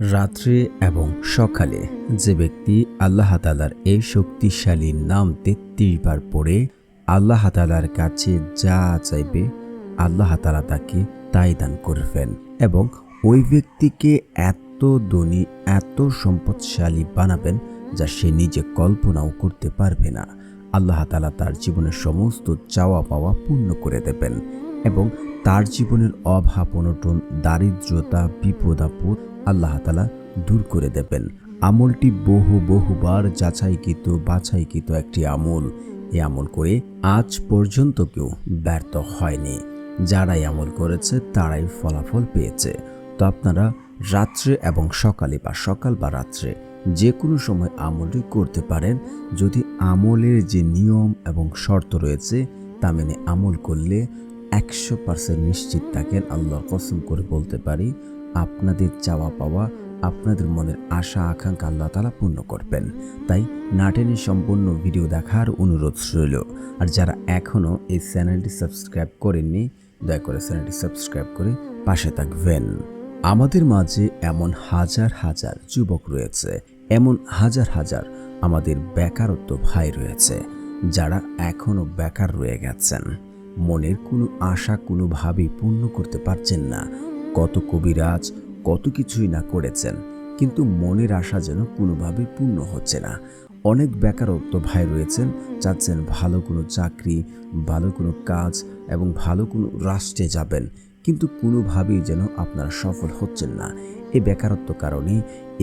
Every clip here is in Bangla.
রাত্রে এবং সকালে যে ব্যক্তি আল্লাহ তালার এই শক্তিশালী নাম তেত্রিশ বার পড়ে, আল্লাহ তালার কাছে যা চাইবে, আল্লাহ তালা তাকে তাই দান করবেন এবং ওই ব্যক্তিকে এত ধনী, এত সম্পদশালী বানাবেন যা সে নিজে কল্পনাও করতে পারবে না। আল্লাহ তালা তার জীবনের সমস্ত চাওয়া পাওয়া পূর্ণ করে দেবেন এবং তার জীবনের অভাব, অনটন, দারিদ্রতা বিপদ আপদ আল্লাহ তালা দূর করে দেবেন। আমলটি বহু বহুবার যাচাইকৃত, বাছাইকৃত একটি আমল। এ আমল করে আজ পর্যন্ত কেউ ব্যর্থ হয়নি। যারাই আমল করেছে, তারাই ফলাফল পেয়েছে। তো আপনারা রাত্রে এবং সকালে বা সকাল বা রাত্রে যে কোনো সময় আমলটি করতে পারেন। যদি আমলের যে নিয়ম এবং শর্ত রয়েছে, তা মেনে আমল করলে একশো পার্সেন্ট নিশ্চিত থাকেন। আল্লাহ কসম করে বলতে পারি আপনাদের চাওয়া পাওয়া, আপনাদের মনের আশা, আকাঙ্ক্ষা আল্লাহ তালা পূর্ণ করবেন। তাই নাটেনে সম্পূর্ণ ভিডিও দেখার অনুরোধ রইল। আর যারা এখনও এই চ্যানেলটি সাবস্ক্রাইব করেননি, দয়া করে চ্যানেলটি সাবস্ক্রাইব করে পাশে থাকবেন। আমাদের মাঝে এমন হাজার হাজার যুবক রয়েছে, এমন হাজার হাজার আমাদের বেকারত্ব ভাই রয়েছে, যারা এখনও বেকার রয়ে গেছেন। মনের কোনো আশা কোনোভাবেই পূর্ণ করতে পারছেন না। কত কবিরাজ, কত কিছুই না করেছেন, কিন্তু মনের আশা যেন কোনোভাবে পূর্ণ হচ্ছে না। অনেক বেকারত্ব ভাই রয়েছেন, চাচ্ছেন ভালো কোনো চাকরি, ভালো কোনো কাজ এবং ভালো কোনো রাষ্ট্রে যাবেন, কিন্তু কোনোভাবেই যেন আপনারা সফল হচ্ছেন না। এই বেকারত্ব কারণে,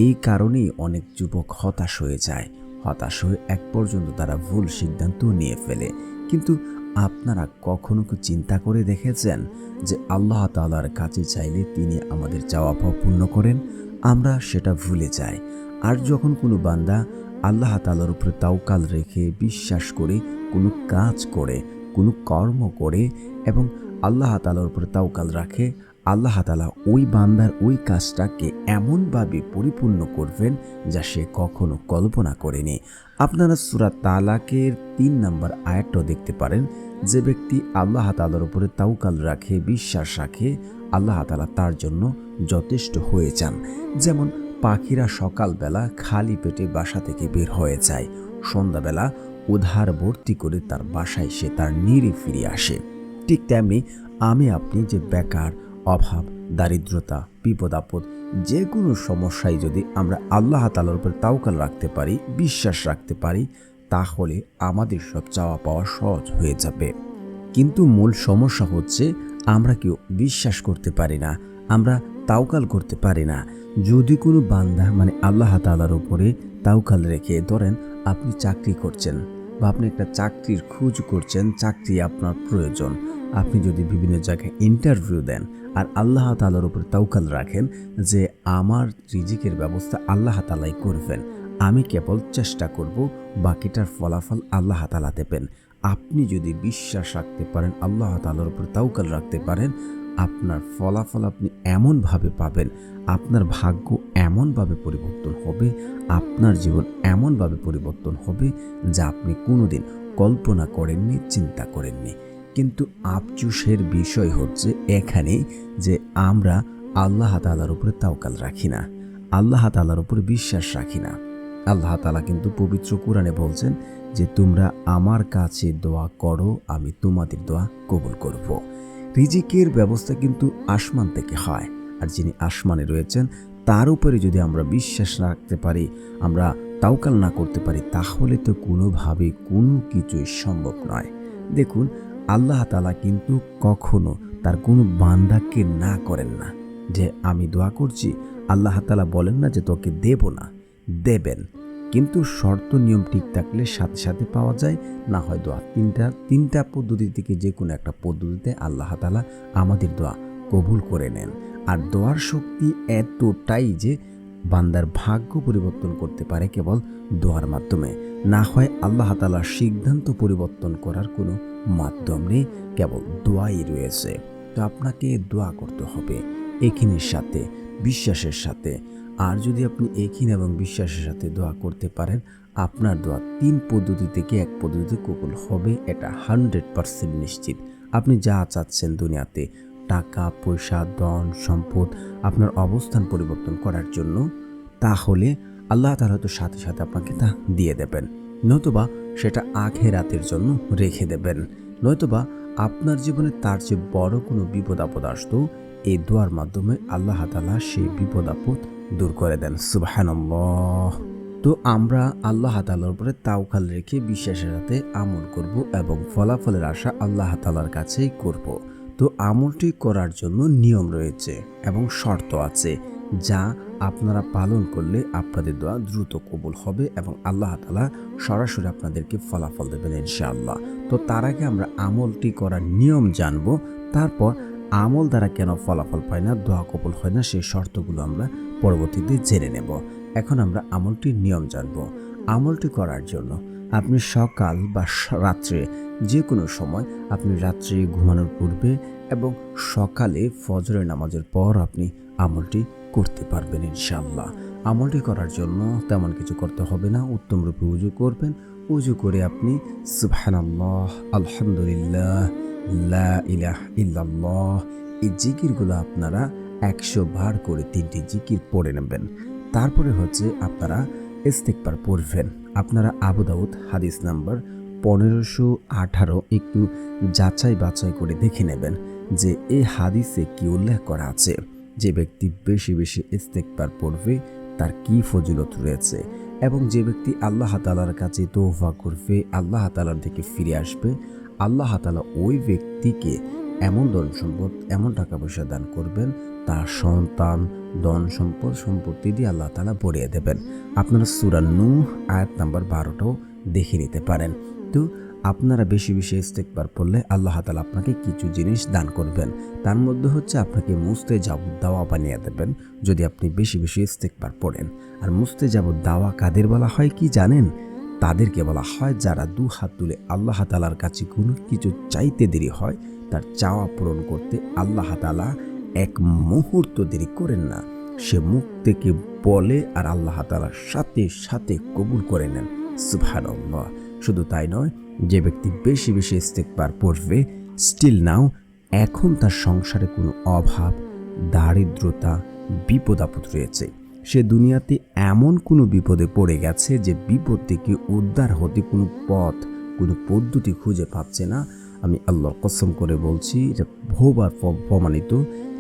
এই কারণেই অনেক যুবক হতাশ হয়ে যায়। হতাশ হয়ে এক পর্যন্ত তারা ভুল সিদ্ধান্ত নিয়ে ফেলে, কিন্তু আপনারা কখনো কি চিন্তা করে দেখেছেন যে আল্লাহ তালার কাছে চাইলে তিনি আমাদের চাওয়া পূর্ণ করেন? আমরা সেটা ভুলে যাই। আর যখন কোনো বান্দা আল্লাহ তালার উপরে তাওকাল রেখে বিশ্বাস করে, কোনো কাজ করে, কোনো কর্ম করে এবং আল্লাহ তালার উপরে তাওকাল রাখে, আল্লাহ তালা ওই বান্দার ওই কাজটাকে এমনভাবে পরিপূর্ণ করবেন যা সে কখনো কল্পনা করেনি। আপনারা সুরা তালাকের তিন নম্বর আয়াতটাও দেখতে পারেন। যে ব্যক্তি আল্লাহ তালার উপরে তাওকাল রাখে, বিশ্বাস রাখে, আল্লাহ তালা তার জন্য যথেষ্ট হয়ে যান। যেমন পাখিরা সকালবেলা খালি পেটে বাসা থেকে বের হয়ে যায়। সন্ধ্যাবেলা উধার ভর্তি করে তার বাসায় সে তার নিরে ফিরে আসে। ঠিক তেমনি আমি আপনি যে বেকার, অভাব, দারিদ্রতা, বিপদ আপদ যে কোনো সমস্যায় যদি আমরা আল্লাহ তালার উপর তাওকাল রাখতে পারি, বিশ্বাস রাখতে পারি তাহলে আমাদের সব চাওয়া পাওয়া সহজ হয়ে যাবে। কিন্তু মূল সমস্যা হচ্ছে, আমরা কেউ বিশ্বাস করতে পারি না, আমরা তাওকাল করতে পারি না। যদি কোনো বান্দা মানে আল্লাহ তালার উপরে তাওকাল রেখে, ধরেন আপনি চাকরি করছেন বা আপনি একটা চাকরির খোঁজ করছেন, চাকরি আপনার প্রয়োজন। আপনি যদি বিভিন্ন জায়গায় ইন্টারভিউ দেন আর আল্লাহ তালার উপর তাওকাল রাখেন যে, আমার রিজিকের ব্যবস্থা আল্লাহ তালাই করবেন, আমি কেবল চেষ্টা করব বাকিটার ফলাফল আল্লাহ তালা দেবেন। আপনি যদি বিশ্বাস রাখতে পারেন, আল্লাহ তালার উপর তাওকাল রাখতে পারেন, আপনার ফলাফল আপনি এমনভাবে পাবেন, আপনার ভাগ্য এমনভাবে পরিবর্তন হবে, আপনার জীবন এমনভাবে পরিবর্তন হবে যা আপনি কোনোদিন কল্পনা করেননি, চিন্তা করেননি। কিন্তু আফচুসের বিষয় হচ্ছে এখানে যে আমরা আল্লাহ তালার উপরে তাওকাল রাখি না, আল্লাহ তালার উপরে বিশ্বাস রাখি না। আল্লাহ তালা কিন্তু পবিত্র কোরআনে বলছেন যে, তোমরা আমার কাছে দোয়া করো, আমি তোমাদের দোয়া কবুল করব। রিজিকের ব্যবস্থা কিন্তু আসমান থেকে হয়। আর যিনি আসমানে রয়েছেন, তার উপরে যদি আমরা বিশ্বাস রাখতে পারি, আমরা তাওকাল না করতে পারি, তাহলে তো কোনোভাবে কোনো কিছুই সম্ভব নয়। দেখুন, আল্লাহ তালা কিন্তু কখনো তার কোনো বান্দাকে না করেন না। যে, আমি দোয়া করছি। আল্লাহ তালা বলেন না যে, তোকে দেব না, দেবেন। কিন্তু শর্ত নিয়ম ঠিক থাকলে সাথে সাথে পাওয়া যায়, না হয় দোয়া। তিনটা তিনটা পদ্ধতি থেকে যে কোনো একটা পদ্ধতিতে আল্লাহ তালা আমাদের দোয়া কবুল করে নেন। আর দোয়ার শক্তি এতটাই যে বান্দার ভাগ্য পরিবর্তন করতে পারে কেবল দোয়ার মাধ্যমে। না হয় আল্লাহ তালার সিদ্ধান্ত পরিবর্তন করার কোনো মাধ্যম নেই, কেবল দোয়াই রয়েছে। তো আপনাকে দোয়া করতে হবে এখিনের সাথে, বিশ্বাসের সাথে। আর যদি আপনি এখিন এবং বিশ্বাসের সাথে দোয়া করতে পারেন, আপনার দোয়া তিন পদ্ধতি থেকে এক পদ্ধতিতে কবুল হবে, এটা হান্ড্রেড পারসেন্ট নিশ্চিত। আপনি যা চাচ্ছেন দুনিয়াতে, টাকা, পয়সা, ধন, সম্পদ, আপনার অবস্থান পরিবর্তন করার জন্য, তাহলে আল্লাহ তালা হয়তো সাথে সাথে আপনাকে তা দিয়ে দেবেন। নতুবা সেটা আখে রাতের জন্য রেখে দেবেন। নয়তোবা আপনার জীবনে তার চেয়ে বড় কোনো বিপদ আপদ আসতো, এই দোয়ার মাধ্যমে আল্লাহ তালা সেই বিপদ আপদ দূর করে দেন। সুবাহানল্লাহ। তো আমরা আল্লাহ তালার উপরে তাওকাল রেখে বিশ্বাসের সাথে আমল করব এবং ফলাফলের আশা আল্লাহ তালার কাছেই করব। তো আমলটি করার জন্য নিয়ম রয়েছে এবং শর্ত আছে যা আপনারা পালন করলে আপনাদের দোয়া দ্রুত কবুল হবে এবং আল্লাহ তালা সরাসরি আপনাদেরকে ফলাফল দেবেন ইনশাআল্লাহ। তো তার আগে আমরা আমলটি করার নিয়ম জানব, তারপর আমল দ্বারা কেন ফলাফল পায় না, দোয়া কবুল হয় না, সেই শর্তগুলো আমরা পরবর্তীতে জেনে নেব। এখন আমরা আমলটির নিয়ম জানব। আমলটি করার জন্য আপনি সকাল বা রাত্রে যে কোনো সময় আপনি রাত্রে ঘুমানোর পূর্বে এবং সকালে ফজরের নামাজের পর আপনি আমলটি করতে পারবেন ইনশাল্লাহ আমলটি করার জন্য তেমন কিছু করতে হবে না। উত্তম রূপে উজু করবেন। উজু করে আপনি সুবহানাল্লাহ, আলহামদুলিল্লাহ, লা ইলাহ ইল্লাল্লাহ এই জিকিরগুলো আপনারা একশো বার করে তিনটি জিকির পড়ে নেবেন। তারপরে হচ্ছে আপনারা ইস্তেকবার পড়বেন। আপনারা আবু দাউদ হাদিস নাম্বার পনেরোশো আঠারো একটু যাচাই বাছাই করে দেখে নেবেন যে এই হাদিসে কি উল্লেখ করা আছে। যে ব্যক্তি বেশি বেশি ইস্তেকবার পড়বে, তার কি ফজিলত রয়েছে এবং যে ব্যক্তি আল্লাহ তালার কাছে তোফা করবে, আল্লাহ তালার দিকে ফিরে আসবে, আল্লাহ তালা ওই ব্যক্তিকে এমন ধন সম্পদ এমন টাকা পয়সা দান করবেন তার সন্তান, ধন সম্পদ, সম্পত্তি দিয়ে আল্লাহ তালা ভরিয়ে দেবেন। আপনারা সুরান্নু আয়াত নাম্বার বারোটাও দেখে নিতে পারেন। তো আপনারা বেশি বেশি ইস্তেকবার পড়লে আল্লাহ তালা আপনাকে কিছু জিনিস দান করবেন। তার মধ্যে হচ্ছে আপনাকে মুস্তে জাবুদ দাওয়া বানিয়ে দেবেন, যদি আপনি বেশি বেশি ইস্তেকবার পড়েন। আর মুস্তে জাবুদ দাওয়া কাদের বলা হয় কি জানেন? তাদেরকে বলা হয় যারা দু হাত তুলে আল্লাহ তালার কাছে কোনো কিছু চাইতে দেরি হয়, তার চাওয়া পূরণ করতে আল্লাহ তালা এক মুহূর্ত দেরি করেন না। সে মুখ থেকে বলে আর আল্লাহ তালার সাথে সাথে কবুল করে নেন। সুবহানাল্লাহ। শুধু তাই নয়, যে ব্যক্তি বেশি বেশি ইস্তেকবার পড়বে স্টিল নাও এখন তার সংসারে কোনো অভাব, দারিদ্রতা, বিপদ আপদ রয়েছে। সে দুনিয়াতে এমন কোনো বিপদে পড়ে গেছে যে বিপদ থেকে উদ্ধার হতে কোনো পথ, কোনো পদ্ধতি খুঁজে পাচ্ছে না। আমি আল্লাহর কসম করে বলছি, এটা ভোবার প্রমাণিত।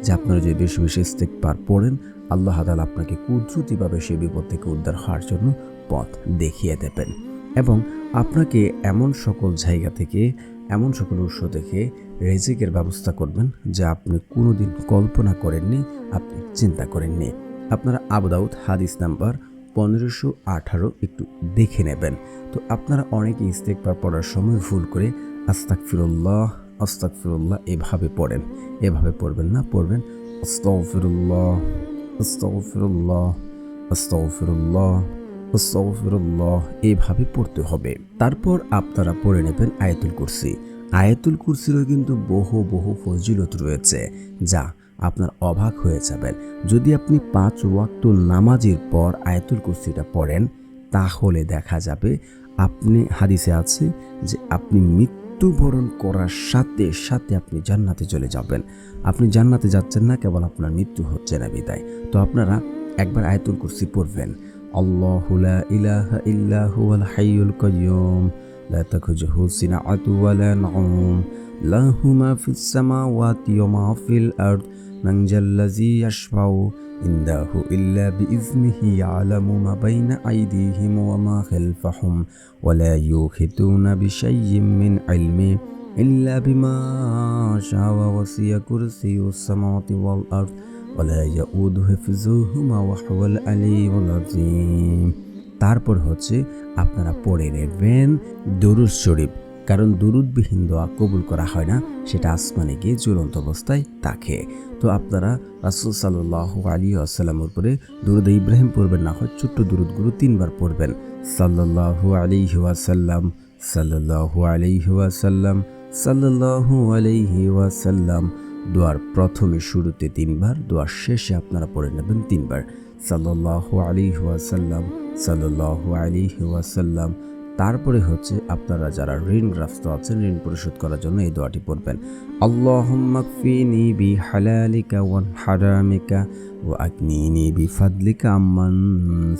যে আপনারা যদি বেশি বেশি ইস্তেকবার পড়েন, আল্লাহ তাআলা আপনাকে কুদরতিভাবে সেই বিপদ থেকে উদ্ধার হওয়ার জন্য পথ দেখিয়ে দেবেন। এবং আপনাকে এমন সকল জায়গা থেকে, এমন সকল উৎস থেকে রেজিকের ব্যবস্থা করবেন যা আপনি কোনোদিন কল্পনা করেননি, আপনি চিন্তা করেননি। আপনারা আবুদাউদ হাদিস নাম্বার পনেরোশো আঠারো একটু দেখে নেবেন। তো আপনারা অনেকে ইস্তেকবার পড়ার সময় ভুল করে আস্তাক ফিরুল্লাহ আস্তাক ফিরুল্লাহ এভাবে পড়েন। এভাবে পড়বেন না, পড়বেন আস্তাগফিরুল্লাহ আস্তাগফিরুল্লাহ আস্তাগফিরুল্লাহ আস্তাগফিরুল্লাহ এইভাবে পড়তে হবে। তারপর আপনারা পড়ে নেবেন আয়াতুল কুরসি। আয়াতুল কুরসিরও কিন্তু বহু বহু ফজিলত রয়েছে, যা আপনার অবাক হয়ে যাবেন। যদি আপনি পাঁচ ওয়াক্ত নামাজের পর আয়াতুল কুরসিটা পড়েন, তাহলে দেখা যাবে আপনি, হাদিসে আছে যে আপনি মৃত্যুবরণ করার সাথে সাথে আপনি জান্নাতে চলে যাবেন আপনি জান্নাতে যাচ্ছেন না কেবল আপনার মৃত্যু হচ্ছে না বিদায় তো আপনারা একবার আয়াতুল কুরসি পড়বেন আল্লাহ লা ইলাহা ইল্লা হুয়াল হাইয়ুল কাইয়ুম لا تخرجه سنعة ولا نعوم له ما في السماوات وما في الأرض মাংজাল্লাজি ইয়াশফাউ ইন্দাহু ইল্লা বিইজনিহি ইয়ালামু মা বাইনা আইদিহিম ওয়া মা খালফাহুম ওয়া লা ইউহিতুনা বিশাইয়্যিন মিন ইলমি ইল্লা বিমা শাআ ওয়া ওয়াসিয়া কুরসিয়ুস সামাওয়াতি ওয়াল আরদ ওয়া লা ইয়াউদু হিফযুহুমা ওয়া হুয়াল আলিয়্যুল আযীম তারপর হচ্ছে আপনারা পড়ে নেবেন দরুদ শরীফ। কারণ দরুদবিহীন দোয়া কবুল করা হয় না, সেটা আসমানে গিয়ে জ্বলন্ত অবস্থায় থাকে। তো আপনারা রাসুল সাল্লাহ আলী আসাল্লামের উপরে দুরুদ ইব্রাহিম পড়বেন না, হয় ছোট্ট দুরুদগুলো তিনবার পড়বেন। সাল্লাহু আলিহি ওয়াসাল্লাম সাল্লাহু আলিহি ওয়াসাল্লাম সাল্লাহু আলাইহি ওয়াসাল্লাম। দোয়ার প্রথমে শুরুতে তিনবার, দোয়ার শেষে আপনারা পড়ে নেবেন তিনবার। সাল্লাহু আলিহি ওয়াসাল্লাম সাল্লাহু আলিহি ওয়াসাল্লাম তারপরে হচ্ছে আপনারা যারা ঋণগ্রস্ত আছেন, ঋণ পরিশোধ করার জন্য এই দোয়াটি পড়বেন। হালালিকা ওয়ান ফাদলিকা আম্মান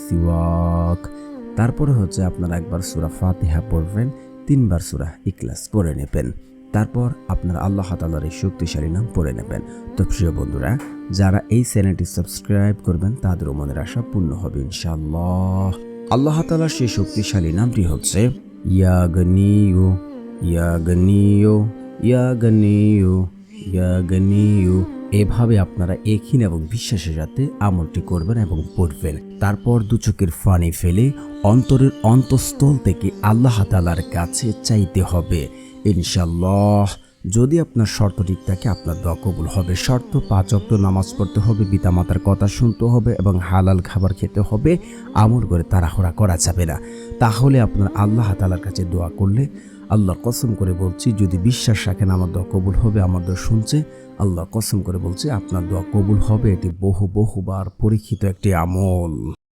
সিওয়াক। তারপরে হচ্ছে আপনারা একবার সুরা ফাতিহা পড়বেন, তিনবার সুরা ইকলাস পড়ে নেবেন। তারপর আপনারা আল্লাহ তাআলার এই শক্তিশালী নাম পড়ে নেবেন। তো প্রিয় বন্ধুরা, যারা এই চ্যানেলটি সাবস্ক্রাইব করবেন তাদেরও মনের আশা পূর্ণ হবে ইনশাআল্লাহ। আল্লাহ তাআলার সেই শক্তিশালী নামটি হচ্ছে ইয়াগনিয়ু ইয়াগনিয়ু ইয়াগনিয়ু ইয়াগনিয়ু। এভাবে আপনারা এখিন এবং বিশ্বাসের সাথে আমলটি করবেন এবং পড়বেন। তারপর দু চোখের ফানি ফেলে অন্তরের অন্তঃস্থল থেকে আল্লাহ তালার কাছে চাইতে হবে। ইনশাল্লাহ যদি আপনার শর্ত ঠিক থাকে, আপনার দোয়া কবুল হবে। শর্ত, পাঁচ অক্ত নামাজ পড়তে হবে, পিতামাতার কথা শুনতে হবে এবং হালাল খাবার খেতে হবে। আমল করে তাড়াহুড়া করা যাবে না। তাহলে আপনার আল্লাহ তালার কাছে দোয়া করলে আল্লাহর কসম করে বলছি, যদি বিশ্বাস রাখেন আমার দোয়া কবুল হবে, আমার দোয়া শুনছে আল্লাহ কসম করে বলছে, আপনার দোয়া কবুল হবে। এটি বহু বহুবার পরীক্ষিত একটি আমল।